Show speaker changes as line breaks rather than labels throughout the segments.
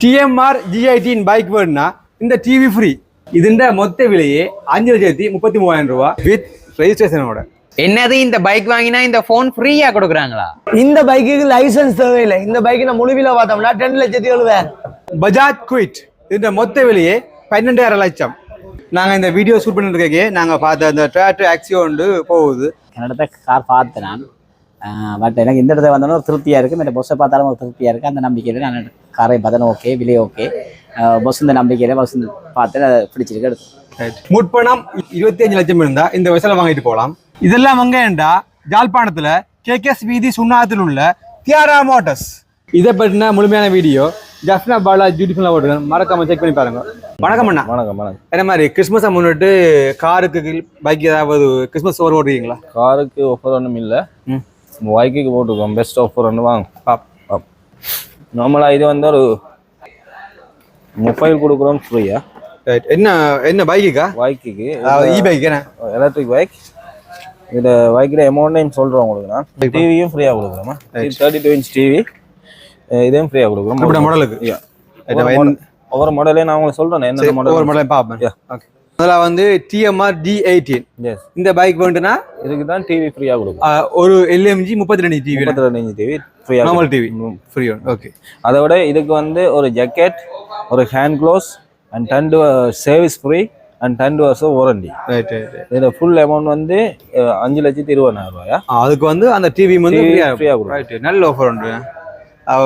TMR ஜிஐடின் bike வேணும்னா இந்த TV free இதுண்ட மொத்த விலையே அஞ்சு லட்சத்தி முப்பத்தி மூவாயிரம் ரூபாய் வித் ரெஜிஸ்ட்ரேஷனோட
என்னது இந்த பைக் வாங்கினா இந்த போன் ஃப்ரீயா கொடுக்குறாங்களா?
இந்த பைக்குக்கு லைசன்ஸ் தேவையில்லை. இந்த பைக் நான் முழுவில பார்த்தோம்னா டென் லட்சத்தி எழுபதாயிரம்.
பஜாஜ் குயிட் இந்த மொத்த விலையே பன்னெண்டாயிரம் லட்சம். நாங்கள் இந்த வீடியோ ஷூட் பண்ணிருக்கே நாங்கள் பார்த்த அந்த டேட்டு ஆக்சியோ வந்து போகுது.
என்னோட கார் பார்த்தேன் நான் பட் எனக்கு இந்த இடத்துல வந்தோன்னா ஒரு திருப்தியாக இருக்குது மற்ற பஸ்ஸை பார்த்தாலும் ஒரு திருப்தியாக இருக்குது அந்த நம்பிக்கையில் நான் காரை பார்த்தேன் ஓகே விலை ஓகே. இந்த நம்பிக்கையில் பஸ் பார்த்து அதை பிடிச்சிருக்கு எடுத்தேன்
முற்பணம் இருபத்தி அஞ்சு லட்சம் இருந்தா இந்த வயசுல வாங்கிட்டு போகலாம் இதெல்லாம் எங்கேண்டா ஜாழ்ப்பாணத்துல கேகேஎஸ் வீதி சுண்ணாத்தில் உள்ள தியாரா மோட்டர்ஸ். இதை பற்றின முழுமையான வீடியோ ஜஃப்னா பாலா பியூட்டிஃபுல்லாக ஓட்டுறேன் மறக்காம செக் பண்ணி பாருங்க. வணக்கம் அண்ணா.
வணக்கம் வணக்கம்.
என்ன மாதிரி கிறிஸ்மஸை முன்னிட்டு காருக்கு பைக் ஏதாவது கிறிஸ்மஸ் ஓவர் ஓடுறீங்களா
காருக்கு ஆஃபர் ஒன்றும் இல்லை.
ம்.
பைக்குக்கு போட்டுருக்கோம். பெஸ்ட் ஆஃபர் ஒன்று வாங்க.
பாப்.
நார்மலாக இது வந்து ஒரு மொபைல் கொடுக்குறோம் ஃப்ரீயா
ரைட் என்ன என்ன பைக்குக்கா
பைக்குக்கு
இ பைக் என்ன?
எலக்ட்ரிக் பைக் இதில் பைக்கில் அமௌண்ட்டையும் சொல்கிறோம் உங்களுக்கு நான். டிவியும் ஃப்ரீயாக கொடுக்குறோமா? தேர்ட்டி டூ இன்ச் டிவி இதையும் ஃப்ரீயாக கொடுக்குறோம்.
மாடலுக்கு.
ஒவ்வொரு model- ஒவ்வொரு மாடலே நான் உங்களுக்கு சொல்கிறேன்
ஒவ்வொரு
மாடல்
மாடலையும் பார்ப்பேன். ஓகே முதல்ல வந்து டிஎம்ஆர் டி எயிட்டீன்
எஸ்
இந்த பைக் வேண்டுனா
இதுக்கு தான் டிவி ஃப்ரீயாக கொடுக்கும்.
ஒரு எல்எம்ஜி முப்பத்தி ரெண்டு டிவி
முப்பத்தி ரெண்டு டிவி ஃப்ரீயாக
நார்மல் டிவி ஃப்ரீ ஓகே
அதை விட இதுக்கு வந்து ஒரு ஜக்கெட் ஒரு hand gloves and ten service free and ten வருஷம் வாரண்டி
ரைட் ரைட்
இதில் ஃபுல் அமௌண்ட் வந்து அஞ்சு லட்சத்தி இருபதாயிரம் ரூபாயா?
அதுக்கு வந்து அந்த டிவி வந்து ஃப்ரீயா
ஆ கொடுக்கும்.
ரைட் நல்ல ஆஃபர் உண்டு.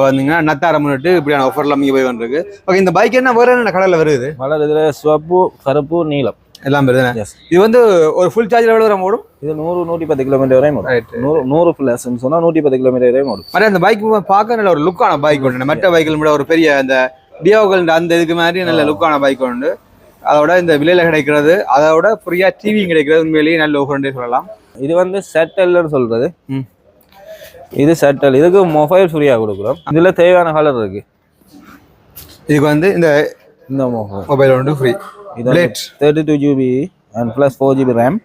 வந்தீங்கன்னா நத்தாரம் முன்னிட்டு இப்படியான ஆஃபர்லாம் இங்கே போய் வந்துருக்கு. ஓகே இந்த பைக் என்ன வேற என்ன கடையில் வருது
மலர் இதில் சிவப்பு கருப்பு நீலம்.
எல்லாம் வருது. இது வந்து ஒரு ஃபுல் சார்ஜில் எவ்வளோ வரும் ஓடும்?
இது நூறு நூற்றி பத்து கிலோமீட்டர் வரையும் ஓடும்.
ரைட்
நூறு நூறு ஃபுல் சொன்னால் நூற்றி பத்து கிலோமீட்டர் வரையும் ஓடும்.
மாதிரி அந்த பைக் பார்க்க நல்ல ஒரு லுக்கான பைக் உண்டு. மற்ற பைக்கில் விட ஒரு பெரிய அந்த டியோகள் அந்த இதுக்கு மாதிரி நல்ல லுக்கான பைக் உண்டு. அதோட இந்த விலையில கிடைக்கிறது அதோட ஃப்ரீயா டிவியும் கிடைக்கிறது உண்மையிலேயே நல்ல ஆஃபர் சொல்லலாம்.
இது வந்து செட்டல்னு சொல்கிறது. இது செட்டல் இதுக்கு மொபைல் ஃப்ரீயாக கொடுக்குறோம். இதில் தேவையான கலர் இருக்கு.
இதுக்கு வந்து இந்த
இந்த மொபைல்
மொபைல் ஃப்ரீ
இது thirty two GB and plus four GB RAM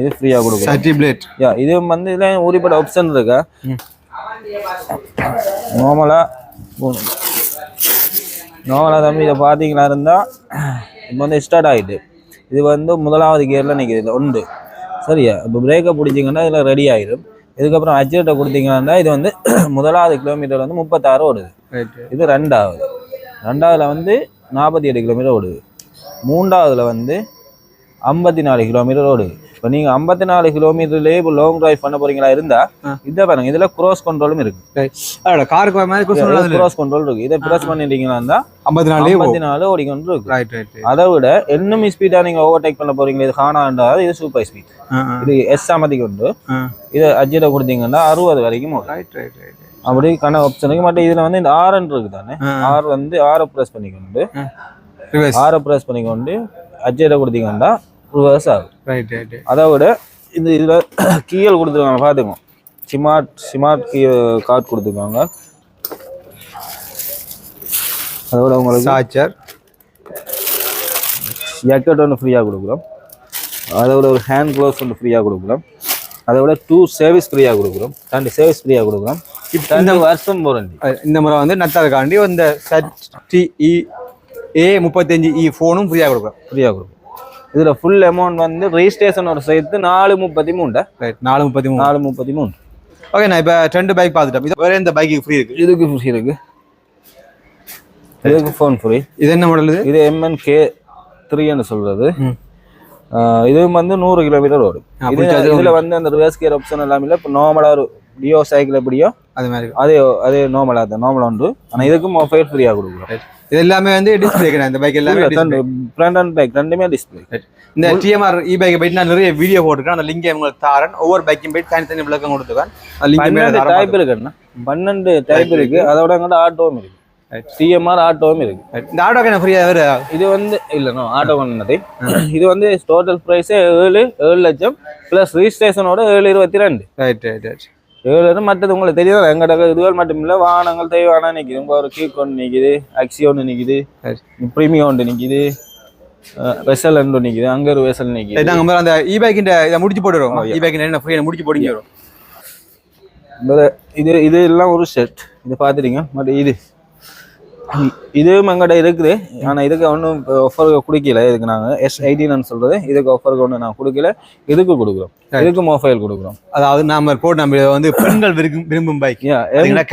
இது ஃப்ரீயாக கொடுக்குறோம்.
பிளேட்
யா இது வந்து இதில் உரிப்பட ஆப்ஷன் இருக்கா. நார்மலாக நார்மலாக தம்பி இதை பார்த்தீங்களா இருந்தால் இப்போ வந்து ஸ்டார்ட் ஆகிட்டு இது வந்து முதலாவது கியரில் இதில் உண்டு சரியா? இப்போ பிரேக்கை பிடிச்சிங்கன்னா இதில் ரெடி ஆகிடும் இதுக்கப்புறம் அஜெட்டை கொடுத்தீங்கன்னா இது வந்து முதலாவது கிலோமீட்டர் வந்து முப்பத்தாறு ஓடுது. இது ரெண்டாவது. ரெண்டாவதுல வந்து நாற்பத்தி எட்டு கிலோமீட்டர் ஓடுது. மூன்றாவதுல வந்து ஐம்பத்தி நாலு கிலோமீட்டர் ஓடுது. இப்போ நீங்கள் ஐம்பத்தி நாலு கிலோமீட்டர்லேயே இப்போ லாங் டிரைவ் பண்ண போறீங்களா இருந்தா இதை பாருங்க இதில் க்ரோஸ் கண்ட்ரோலும் இருக்கு.
காருக்கு மாதிரி
க்ரோஸ் கண்ட்ரோல் இருக்கு. இதை ப்ரெஸ் பண்ணிட்டீங்கன்னா இருந்தா
ஐம்பத்தி நாலே
ஐம்பத்தி நாலு ஓடிக்கொண்டு இருக்கு.
ரைட் ரைட்
அதை விட இன்னும் ஸ்பீடாக நீங்கள் ஓவர்டேக் பண்ண போறீங்களா? இது காணாண்டா இது சூப்பர் ஸ்பீட் இது எஸ் அமதி கொண்டு இதை அஜிட்ட கொடுத்தீங்கன்னா அறுபது வரைக்கும் ஓடும்.
ரைட் ரைட் ரைட்
அப்படி கண ஆப்ஷனுக்கு மட்டும் இதில் வந்து இந்த ஆர்என் இருக்கு தானே. ஆர் வந்து ஆரை ப்ரெஸ் பண்ணிக்கொண்டு ஆரை ப்ரெஸ் பண்ணிக்கொண்டு அஜிட்ட கொடுத்தீங்கன்னா ரிவர்ஸ் ஆகும்
ரைட் ரைட்
அதை விட இந்த இதில் கீயல் கொடுத்துருக்காங்க பார்த்துக்கோ. ஸ்மார்ட் ஸ்மார்ட் கீ கார்டு கொடுத்துருக்காங்க. அதோட உங்களுக்கு
சார்ஜர்
ஜாக்கெட் ஒன்று ஃப்ரீயாக கொடுக்குறோம். அதோட ஒரு ஹேண்ட் க்ளோவ்ஸ் ஒன்று ஃப்ரீயாக கொடுக்குறோம். அதை விட டூ சர்வீஸ் ஃப்ரீயாக கொடுக்குறோம். ரெண்டு சர்வீஸ் ஃப்ரீயாக கொடுக்குறோம். ரெண்டு வருஷம் வாரண்டி
இந்த முறை வந்து நத்தாதுக்காண்டி இந்த சர்டி இ ஏ முப்பத்தஞ்சு இ ஃபோனும் ஃப்ரீயாக கொடுக்குறோம்.
ஃப்ரீயாக கொடுக்கும் இதில் ஃபுல் அமௌண்ட் வந்து ரெஜிஸ்ட்ரேஷனோட சேர்த்து நாலு முப்பத்தி மூணு
ரைட் நாலு முப்பத்தி மூணு
நாலு முப்பத்தி மூணு
ஓகே நான் இப்போ ரெண்டு பைக் பார்த்துட்டேன். இது வேற இந்த பைக்கு ஃப்ரீ இருக்கு?
இதுக்கு ஃப்ரீ இருக்கு. இதுக்கு ஃபோன் ஃப்ரீ
இது என்ன மாடல் இது?
இது எம்என் கே த்ரீன்னு சொல்றது. ஆஹ் இது வந்து நூறு கிலோமீட்டர் ஓடும். இது இதுல வந்து அந்த ரிவர்ஸ் கியர் ஆப்ஷன் எல்லாமே இல்லை. இப்போ நார்மலா ஒரு டியோ சைக்கிள் எப்படியோ
அது மாதிரி.
அதே அதே நார்மலா தான் நார்மலா உண்டு ஆனா இதுக்கு மொபைல் ஃப்ரீயா கொடுக்குறோம்.
இது எல்லாமே வந்து டிஸ்பிளே இந்த பைக் எல்லாமே.
ஃப்ரண்ட் அண்ட் பேக் ரெண்டுமே டிஸ்பிளே
இந்த டிஎம்ஆர் இ பைக்கை போயிட்டு நான் நிறைய வீடியோ போட்டுருக்கேன். அந்த லிங்கை உங்களுக்கு தாரன். ஒவ்வொரு பைக்கும் போயிட்டு தனித்தனி விளக்கம் கொடுத்துருக்கேன்
டைப் இருக்குண்ணா பன்னெண்டு டைப் இருக்கு அதோட எங்கிட்ட ஆட்டோவும் இருக்கு. டிஎம்ஆர் ஆட்டோவும் இருக்கு.
இந்த ஆட்டோக்கு என்ன ஃப்ரீயாக வேறு
இது வந்து இல்லைண்ணா ஆட்டோ பண்ணது இது வந்து டோட்டல் ப்ரைஸே ஏழு ஏழு லட்சம் ப்ளஸ் ரிஜிஸ்ட்ரேஷனோட ஏழு இருபத்தி ரெண்டு.
ரைட் ரைட் ரைட்
ஏழு மற்றது உங்களுக்கு தெரியும் எங்கட இதுகள் மட்டும் இல்லை. வாகனங்கள் தேவையான நிற்கிது இப்போ ஒரு கீக் ஒன்று நிற்கிது அக்ஸி ஒன்று நிற்கிது ப்ரீமியம் ஒன்று நிற்கிது வெசல் ஒன்று நிற்கிது அங்கே ஒரு வெசல் நிற்கிது
நாங்கள் அந்த இ பைக்கின் இதை முடிச்சு போட்டுருவோம் இ பைக்கின் என்ன ஃப்ரீ முடிச்சு போடுங்க.
இது இது எல்லாம் ஒரு செட் இது பார்த்துட்டீங்க பட் இது. இதுவும் எங்கிட்ட இருக்குது. ஆனா இதுக்கு ஒன்றும் ஆஃபர் கொடுக்கல. இதுக்கு நாங்க எஸ் எயிட்டீன் சொல்றது. இதுக்கு ஆஃபருக்கு ஒன்று நான் கொடுக்கல. இதுக்கு கொடுக்குறோம். இதுக்கு மொபைல் கொடுக்குறோம்.
அதாவது நாம போட் நம்ம வந்து பெண்கள் விரும்பும் விரும்பும் பைக்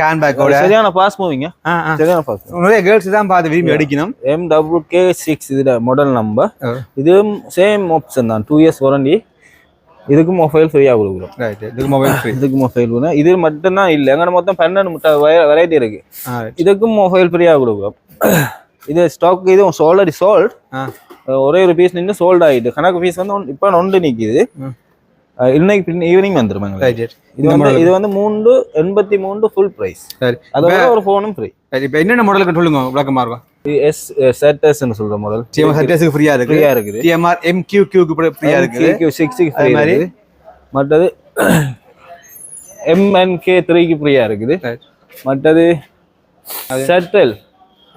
கேன் பேக்கோட
சரியான பாஸ் மூவிங்க சரியான பாஸ்
நிறைய கேர்ள்ஸ் தான் பார்த்து விரும்பி அடிக்கணும்.
எம் டபுள் கே சிக்ஸ் இதுல மாடல் நம்பர். இதுவும் சேம் ஆப்ஷன் தான். டூ இயர்ஸ் வாரண்டி இதுக்கு மொபைல் ஃப்ரீயா கொடுக்குறோம்
ரைட் இதுக்கு மொபைல் ஃப்ரீ
இதுக்கு மொபைல் கொடுக்குறோம் இது மட்டும்தான் இல்லை. எங்கட மொத்தம் பன்னெண்டு முட்டை வெரைட்டி இருக்கு. இதுக்கும் மொபைல் ஃப்ரீயா கொடுக்குறோம் இது ஸ்டாக் இது ஆல்ரெடி சோல்ட்
ஆ.
ஒரே ஒரு பீஸ் நின்று சோல்ட் ஆயிட்டு. கணக்கு பீஸ் வந்து இப்போ
ம்.
அஹ் இன்னைக்கு ஈவினிங்
ரைட்
இது வந்து இது வந்து மூன்று எண்பத்தி மூன்று ஃபுல் பிரைஸ் அதோட ஒரு ஃபோனும் ஃப்ரீ
இப்போ என்னென்ன மாடலுக்கு சொல்லுங்க விளக்கமா இருக்கும்?
எஸ் செட்டர்ஸ்னு சொல்ற மாடல்
டிஎம்ஆர் ஃப்ரீயா இருக்கு
ஃப்ரீயா இருக்குது.
டிஎம்ஆர் எம்கியூ கியூக்கு ஃப்ரீயா இருக்குது.
சிக்ஸ்க்கு
அது
ஃப்ரீ
மாதிரி?
மற்றது எம்என்கே த்ரீக்கு ஃப்ரீயா இருக்குது. மற்றது செட்டல்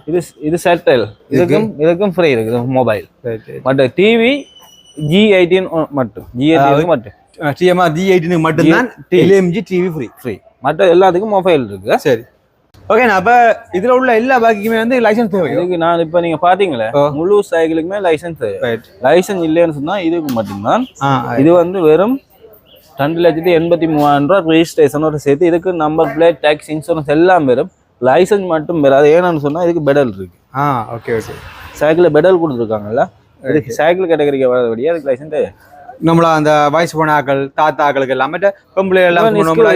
இது இது செட்டல் இதுக்கும் இதுக்கும் ஃப்ரீ இருக்குது மொபைல் மற்ற டிவி ஜி எயிட்டீன் மட்டும். ஜி எயிட்டீன் மட்டும்.
டிஎம்ஆர் டி எயிட்டினுக்கு மட்டும்தான் எல்எம்ஜி டிவி ஃப்ரீ
ஃப்ரீ மற்ற எல்லாத்துக்கும் மொபைல் இருக்கு.
சரி. ஓகே அப்ப இதுல உள்ள எல்லா பைக்குமே வந்து லைசன்ஸ் தேவை
இதுக்கு நான் இப்ப நீங்க பாத்தீங்களே. முழு சைக்கிளுக்குமே லைசன்ஸ்
ரைட்
லைசன்ஸ் இல்லைன்னு சொன்னா இதுக்கு மட்டும்தான். இது வந்து வெறும் ரெண்டு லட்சத்தி எண்பத்தி மூவாயிரம் ரூபா ரெஜிஸ்ட்ரேஷனோட சேர்த்து இதுக்கு நம்பர் பிளேட் டேக்ஸ் இன்சூரன்ஸ் எல்லாம் வரும் லைசன்ஸ் மட்டும் வராது ஏன்னு சொன்னா இதுக்கு பெடல் இருக்கு.
ஆ ஓகே ஓகே
சைக்கிள் பெடல் கொடுத்துருக்காங்கல்ல. இதுக்கு சைக்கிள் கேட்டகரிக்கு வரபடியா அதுக்கு லைசன்ஸ்
நம்மள அந்த வயசு போனாக்கள் தாத்தாக்களுக்கு எல்லாமே பொம்பளை எல்லாம் நம்மள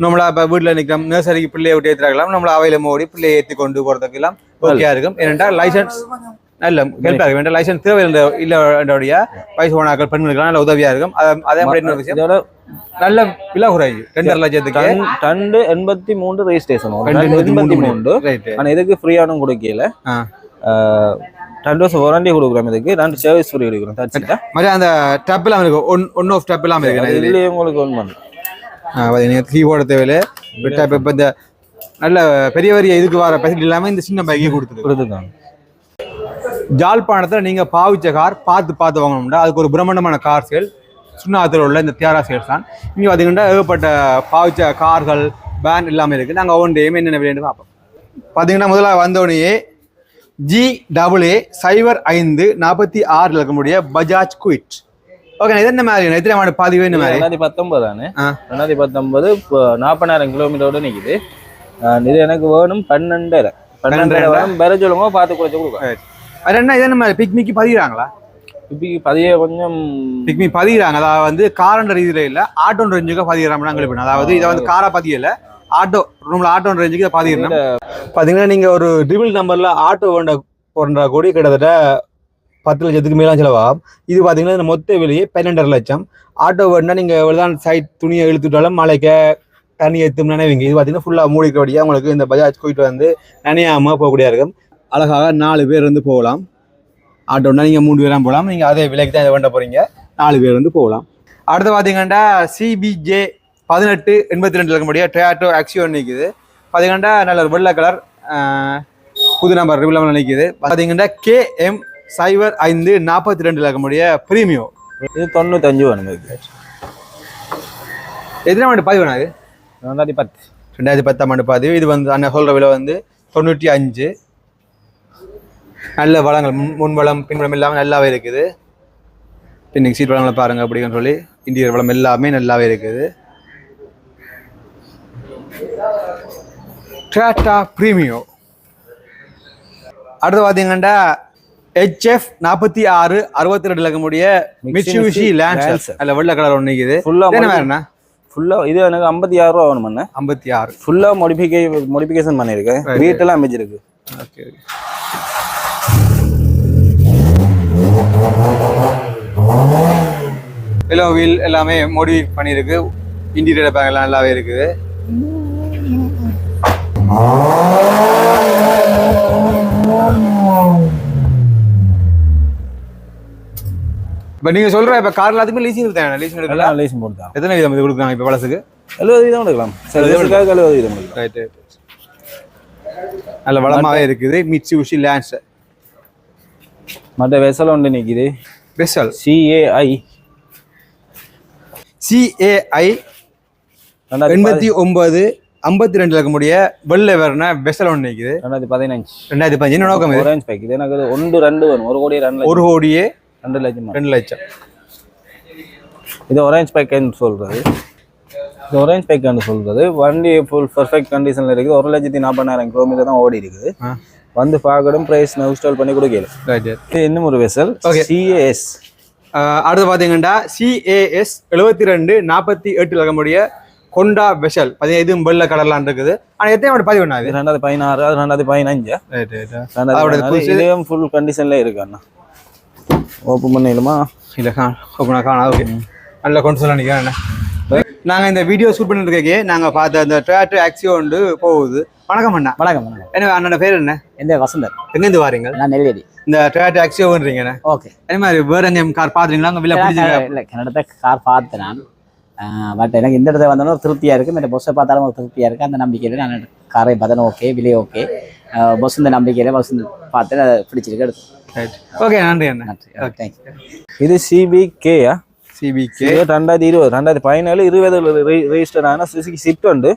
நம்மள இப்ப வீட்டுல நிக்கிறோம் நர்சரிக்கு பிள்ளைய விட்டு ஏற்றுக்கலாம் நம்மள அவையில மோடி பிள்ளையை ஏற்றி கொண்டு போறதுக்கு எல்லாம் ஓகேயா இருக்கும். ஏனென்றால் லைசன்ஸ் நல்ல ஹெல்ப் ஆகும் வேண்டாம் லைசன்ஸ் தேவை இல்லை இல்லைடைய வயசு போனாக்கள் பெண்களுக்கு நல்ல உதவியா இருக்கும். அது- மாதிரி இன்னொரு விஷயம். நல்ல விலை குறைவு ரெண்டரை லட்சத்துக்கு.
டண்டு எண்பத்தி மூன்று ரெஜிஸ்ட்ரேஷன்
ரெண்டு
எண்பத்தி மூன்று ஆனா இதுக்கு ஃப்ரீயானும் கொடுக்கல. ரெண்டு வருஷம் வாரண்டி கொடுக்குறோம் இதுக்கு. ரெண்டு சர்வீஸ் ஃப்ரீ கொடுக்குறோம் தச்சுட்டா
மாதிரி அந்த டப் எல்லாம் இருக்கு. ஒன் ஒன் ஆஃப் டப் எல்லாம் இருக்கு. இதுல
உங்களுக்கு ஒன் பண்ணும்
பார்த்தீங்கன்னா கீபோர்டு தேவையில்ல. டப் இப்போ இந்த நல்ல பெரிய பெரிய இதுக்கு வர ஃபெசிலிட்டி இல்லாம இந்த சின்ன பைக்கே கொடுத்துருக்கு.
கொடுத்துருக்காங்க.
ஜாழ்ப்பாணத்தில் நீங்கள் பாவிச்ச கார் பார்த்து பார்த்து வாங்கணும்னா அதுக்கு ஒரு பிரம்மாண்டமான கார் சேல் சுண்ணாத்தில் உள்ள இந்த தியாரா சேல்ஸ் தான். இங்கே பார்த்தீங்கன்னா ஏகப்பட்ட பாவிச்ச கார்கள் வேன் எல்லாமே இருக்குது நாங்கள் ஒவ்வொரு டேமே என்னென்ன விளையாண்டு பார்ப்போம் பார்த்தீங்கன்னா முதல்ல வந்தோடனே ஜி டபுள் ஏ சைபர் ஐந்து நாற்பத்தி ஆறில் இருக்கக்கூடிய பஜாஜ் குயிட் ஓகே என்ன மாதிரி? எத்தனை மாடு பாதி என்ன மாதிரி?
ரெண்டாயிரத்தி பத்தொன்பது தானே?
ஆ.
ரெண்டாயிரத்தி பத்தொன்பது இப்போ நாற்பதாயிரம் கிலோமீட்டரோட நிக்குது. ஆஹ் இது எனக்கு வேணும் பன்னெண்டரை. பன்னெண்டரை வேணும் வேற சொல்லுங்க பார்த்து குறைச்சு
அது என்ன இது என்ன மாதிரி? பிக்னிக்கு பதிகிறாங்களா?
இப்போ பதியே கொஞ்சம்
பிக்மி பதிகிறாங்க. அதாவது வந்து காரண்ட ரீதியில இல்ல ஆட்டோ ரேஞ்சுக்கு பதிகிறாங்க அதாவது இதை வந்து காரா பதியல. ஆட்டோ ரூம்ல ஆட்டோ ரேஞ்சுக்கு இதை பார்த்தீங்கன்னா பாத்தீங்கன்னா நீங்க ஒரு ட்ரிபிள் நம்பர்ல ஆட்டோ வேண்ட போன்ற கோடி கிட்டத்தட்ட பத்து லட்சத்துக்கு மேலாம் செலவாகும் இது பாத்தீங்கன்னா இந்த மொத்த விலையே பன்னெண்டரை லட்சம். ஆட்டோ வேணும்னா நீங்க எவ்வளவுதான் சைட் துணியை இழுத்துட்டாலும் மலைக்க தண்ணி ஏற்றும் நினைவீங்க. இது பாத்தீங்கன்னா ஃபுல்லா மூடிக்கிறபடியா உங்களுக்கு இந்த பஜாஜ் போயிட்டு வந்து நனையாம போகக்கூடிய இருக்கும் அழகாக நாலு பேர் வந்து போகலாம். ஆட்டோன்னா நீங்கள் மூணு பேராக போகலாம். நீங்கள் அதே விலைக்கு தான் இதை வேண்ட போகிறீங்க நாலு பேர் வந்து போகலாம். அடுத்து பார்த்தீங்கன்னா சிபிஜே பதினெட்டு எண்பத்தி ரெண்டில் இருக்கக்கூடிய டொயாட்டோ ஆக்சியோன் நிற்குது பார்த்தீங்கன்னா நல்ல ஒரு வெள்ளை கலர் புது நம்பர் ரிபிளம் நிற்குது பார்த்தீங்கன்னா கேஎம் சைபர் ஐந்து நாற்பத்தி ரெண்டில் இருக்கக்கூடிய ப்ரீமியோ
இது தொண்ணூத்தஞ்சு இதுக்கு
எத்தனை ஆண்டு பதிவு அது?
ரெண்டாயிரத்தி பத்து.
ரெண்டாயிரத்தி பத்தாம் ஆண்டு பதிவு. இது வந்து அண்ணன் சொல்கிற விலை வந்து தொண்ணூற்றி அஞ்சு. நல்ல வளங்கள் முன் முன் வளம் பின் வளம் எல்லாமே நல்லாவே இருக்குது. பின்னிக்கு சீட் வளங்களை பாருங்க அப்படின்னு சொல்லி. இன்டீரியர் வளம் எல்லாமே நல்லாவே இருக்குது. டாட்டா ப்ரீமியோ அடுத்து பார்த்தீங்கன்னா ஹெச்எஃப் நாற்பத்தி ஆறு அறுபத்தி ரெண்டு இருக்கக்கூடிய மிட்சுபிஷி
Lancer.
அதில் வெள்ளை கலர் ஒன்று இருக்குது
ஃபுல்லா
இது என்ன வேறுண்ணா
ஃபுல்லா இது எனக்கு ஐம்பத்தி ஆறு ரூபா வேணும் பண்ணேன்
ஐம்பத்தி ஆறு.
ஃபுல்லா மோடிஃபிகே மோடிஃபிகேஷன் பண்ணியிருக்கேன். வீட்டெல்லாம் அமைச்சிருக்கு
ஓகே ஓகே எல்லோ வீல் எல்லாமே மோடிஃபை பண்ணியிருக்கு. இன்டீரியர் பேக் எல்லாம் நல்லாவே இருக்குது. இப்போ நீங்கள் சொல்கிற இப்போ கார் எல்லாத்துக்குமே லீசிங் தேவை லீசிங் எடுக்கலாம்
லைசன் போட்டுதான்
எத்தனை விதம் இது கொடுக்குறாங்க இப்போ பழசுக்கு?
எழுபது வீதம் எடுக்கலாம். சர்வீஸுக்காக எழுபது வீதம் எடுக்கலாம்.
ரைட் ரைட் நல்ல வளமாகவே இருக்குது. மிட்சி உஷி லேன்ஸ்
மற்ற வெசல் ஒன்று நிற்கிது
பெசல்
சிஏஐ
சிஏஐ எண்பத்தி ஒன்பது ஐம்பத்தி ரெண்டுல இருக்கக்கூடிய வெள்ளை வேறன வெசல் ஒன்று நிற்குது
ரெண்டாயிரத்தி பதினஞ்சு.
ரெண்டாயிரத்தி பதினஞ்சு. என்ன நோக்கம் இது?
ஆரஞ்சு பேக் இது எனக்கு ஒன்று ரெண்டு வரும். ஒரு கோடி ரெண்டு
ஒரு
லட்சம்
கோடியே
ரெண்டு லட்சம்.
ரெண்டு லட்சம்.
இது ஒரேஞ்ச் பேக்குன்னு சொல்றது. இது ஒரேஞ்ச் பேக்குன்னு சொல்றது. வண்டி ஃபுல் பர்ஃபெக்ட் கண்டிஷன்ல இருக்குது. ஒரு லட்சத்தி நாற்பதாயிரம் கிலோமீட்டர் தான் ஓடி இருக்குது. வந்து பார்க்கணும் ப்ரைஸ் இன்ஸ்டால் பண்ணி கொடுக்கல. இது இன்னும் ஒரு வெசல். சிஏஎஸ்
அடுத்து பார்த்தீங்கன்னா சிஏஎஸ் எழுபத்தி ரெண்டு நாற்பத்தி எட்டில் இருக்கக்கூடிய கொண்டா பார்த்தீங்கன்னா இதுவும் வெள்ளை கடலான் இருக்குது. ஆனால் எத்தனை மட்டும் பதிவு
இது ரெண்டாயிரத்தி பதினாறு அது ரெண்டாயிரத்தி பதினஞ்சு. இதையும் ஃபுல் கண்டிஷன்ல இருக்கு அண்ணா. ஓப்பன் பண்ணிடலாமா
இல்லை கா ஓப்பனாக காணா ஓகே நல்ல கொண்டு சொல்ல நினைக்கிறேன் நாங்கள் இந்த வீடியோ ஷூட் பண்ணிட்டு இருக்கே நாங்கள் பார்த்த அந்த டொயாட்டோ ஆக்சியோ வந்து போகுது. வணக்கம் அண்ணா.
வணக்கம்
என்ன அண்ணனோட பேர் என்ன?
எந்த வசந்தர்.
எங்கேருந்து வாரீங்க?
நான் நெல்வேலி.
இந்த டொயாட்டோ ஆக்சியோன்றீங்கண்ணே
ஓகே
அதே மாதிரி வேற எங்கேயும் கார் பார்த்துருங்களா உங்கள் பிடிச்சிருக்கா?
இல்லை கன்னடத்தை கார் பார்த்தேன் நான். பட் எனக்கு இந்த இடத்துல வந்தோன்னு ஒரு திருப்தியாக இருக்குது மற்ற பஸ்ஸை பார்த்தாலும் ஒரு திருப்தியாக இருக்குது அந்த நம்பிக்கையில் நான் காரை பதனம் ஓகே விலை ஓகே பஸ் இந்த நம்பிக்கையில் பஸ் பார்த்து அதை பிடிச்சிருக்கு எடுத்து.
ஓகே நன்றி அண்ணா.
நன்றி. தேங்க்யூ
இது சிபிகேயா
சிபிகே
இது ரெண்டாயிரத்தி இருபது ரெண்டாயிரத்தி பதினேழு இருபதுல ரெஜிஸ்டர் ஆன சுசுகி ஸ்விஃப்ட் உண்டு.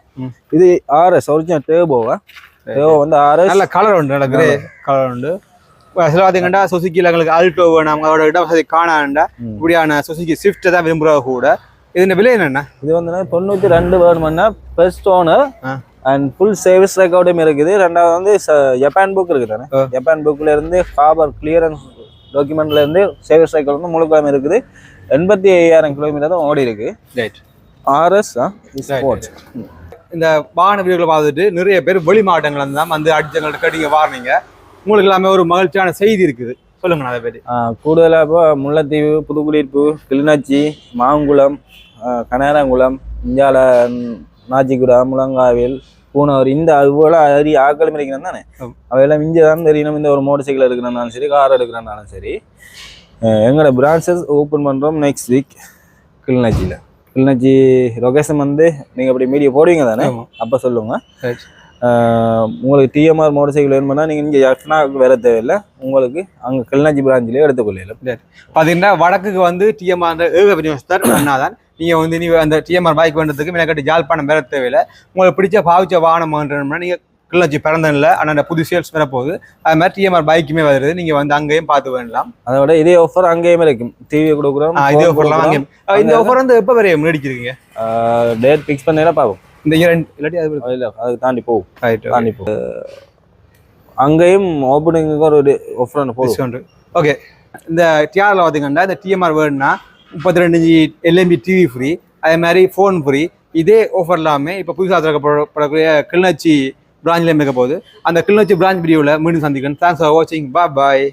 இது ஆர்எஸ் ஒரிஜினல் டேபோவா டேபோ வந்து ஆர்எஸ்
நல்ல கலர் உண்டு நல்ல கிரே கலர் உண்டு. சில பார்த்தீங்கன்னா சுசுக்கியில் எங்களுக்கு ஆல்டோ வேணும் அதோட இட வசதி காணாண்டா. இப்படியான சுசுகி ஸ்விஃப்ட் தான் விரும்புகிறவங்க கூட. இதன் விலை என்னண்ணா
இது வந்து தொண்ணூத்தி ரெண்டு வேணும்னா best owner. And full service ரெக்கார்டும் இருக்குது ரெண்டாவது வந்து ஜப்பான் புக் இருக்குது தானே
ஆ.
ஜப்பான் புக்ல இருந்து ஹாபர் கிளியரன்ஸ் டாக்குமெண்ட்ல இருந்து சர்வீஸ் ரெக்கார்ட் வந்து முழுக்காம இருக்குது எண்பத்தி ஐயாயிரம் கிலோமீட்டர் தான் ஓடி இருக்கு
ரைட்
ஆர்எஸ் ஸ்போர்ட்ஸ்
இந்த வாகன வீடியோக்களை பார்த்துட்டு நிறைய பேர் வெளி மாவட்டங்கள் தான் வந்து அடிச்சவங்கள்ட்ட கேட்டீங்க வாரினீங்க உங்களுக்கு எல்லாமே ஒரு மகிழ்ச்சியான செய்தி இருக்குது சொல்லுங்க அதை பற்றி
கூடுதலாக இப்போ முல்லைத்தீவு புதுக்குடியிருப்பு கிளிநொச்சி மாங்குளம் கனேரங்குளம் இஞ்சால ம், நாச்சிக்குடம் முழங்காவில் பூனவர் இந்த அதுபோல அரிய ஆக்களும் இருக்கிறது தானே. அவையெல்லாம் இங்கே தான் தெரியணும். இந்த ஒரு மோட்டர் சைக்கிள் எடுக்கிறனாலும் சரி கார் எடுக்கிறனாலும் சரி. எங்களோட பிரான்ச்சஸ் ஓப்பன் பண்ணுறோம் நெக்ஸ்ட் வீக் கிளிநொச்சியில். கிளிநொச்சி லொகேஷன் வந்து நீங்கள் அப்படி மீடியா போடுவீங்க தானே. அப்போ சொல்லுங்க.
ரைட்
ஆஹ் உங்களுக்கு டிஎம்ஆர் மோட்டர் சைக்கிள் வேணும்னா நீங்கள் இங்கே ஜஃப்னாவுக்கு வேற தேவையில்லை. உங்களுக்கு அங்கே கிளிநொச்சி பிராஞ்சிலே எடுத்துக்கொள்ளலாம்.
பார்த்தீங்கன்னா வடக்குக்கு வந்து டிஎம்ஆர் ஏக விநியோகஸ்தர் அண்ணாதான் நீங்கள் வந்து நீ அந்த டிஎம்ஆர் பைக் பண்ணுறதுக்கு எனக்கு ஜாழ்ப்பாணம் பெற தேவையில்லை. உங்களுக்கு பிடிச்ச பாவிச்ச வாகனம் வாங்கணும்னா நீங்கள் கிள்ளச்சி பிறந்தனில் ஆனால் புது சேல்ஸ் பெற போகுது அது மாதிரி டிஎம்ஆர் பைக்குமே வருது. நீங்கள் வந்து அங்கேயும் பார்த்து வேண்டலாம்
அதோட இதே ஆஃபர் அங்கேயுமே இருக்கும். டிவி கொடுக்குறோம்
இதே ஆஃபர்லாம் அங்கேயும். இந்த ஆஃபர் வந்து எப்போ வரைய நீடிக்கிறீங்க
டேட் ஃபிக்ஸ் பண்ணல பார்ப்போம்.
இந்த இரண்டு இல்லாட்டி அது
இல்லை தாண்டி போகும் தாண்டி போகும் அங்கேயும் ஓப்பனிங்க்கு ஒரு ஆஃபர் போகும்
ஓகே இந்த டிஆரில் பார்த்தீங்கன்னா இந்த டிஎம்ஆர் வேர்டுனா முப்பத்தி ரெண்டு இன்ச்சி எல்எம்பி டிவி ஃப்ரீ அதே மாதிரி ஃபோன் ஃப்ரீ இதே ஆஃபர் எல்லாமே இப்போ புதுசாக திறக்கப்படக்கூடிய கிளிநொச்சி பிரான்ச்லேயும் இருக்க போகுது. அந்த கிளிநொச்சி பிரான்ச் வீடியோவில் மீண்டும் சந்திக்கிறேன். தேங்க்ஸ் ஃபார் வாட்சிங் பா பாய்